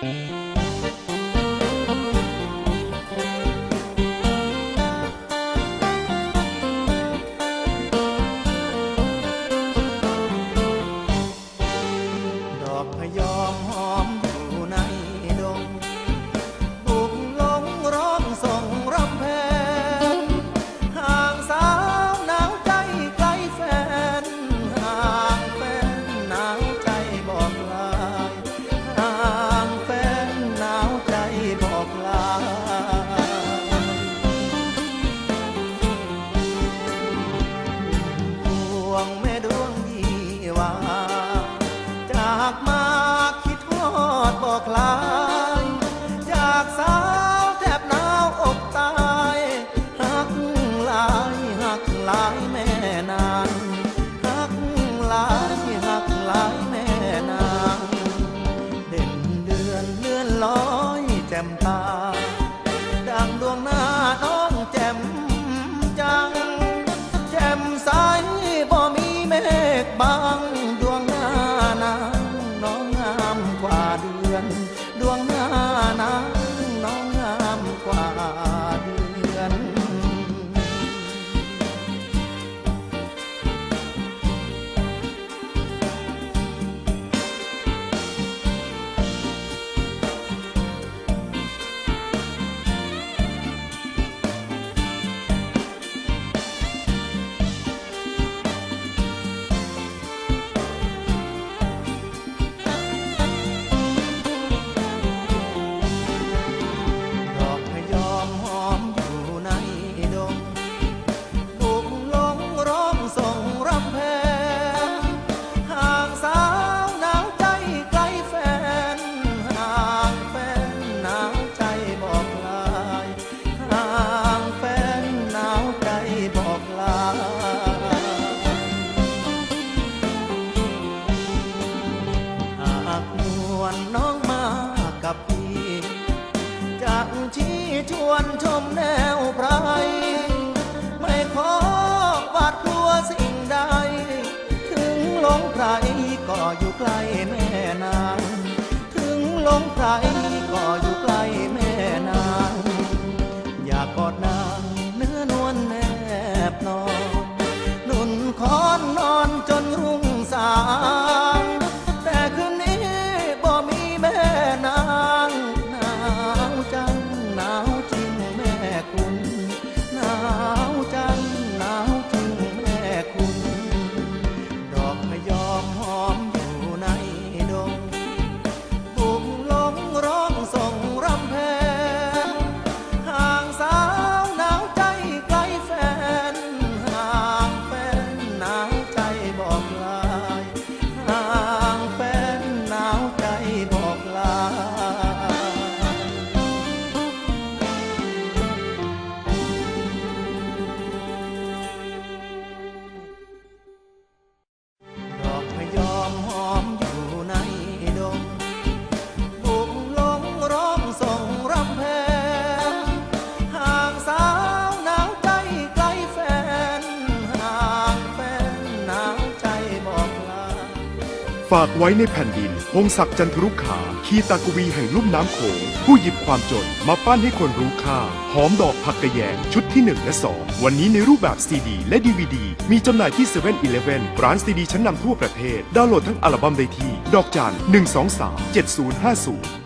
Música ากมาคิดทอดบอกลา วนชมแนวไพรไม่ขอบาดกลัวสิ่งใด ถึงหลงใครก็อยู่ใกล้แม่นาง ถึงหลงใครก็อยู่ ฝากไว้ในแผ่นดินพงศักดิ์จันทรุขาขีตากวีแห่งลุ่มน้ำโขง ผู้หยิบความจนมาปั้นให้คนรู้ค่า หอมดอกผักกระแยง ชุดที่ 1 และ 2 วันนี้ในรูปแบบซีดี และดีวดีมีจำหน่ายที่7 e เ e ่นอร้านซีดีชั้นนำทั่วประเทศ ดาวน์โหลดทั้งอัลบั้มได้ที่ ดอกจัน1 2 3 7 0 5 0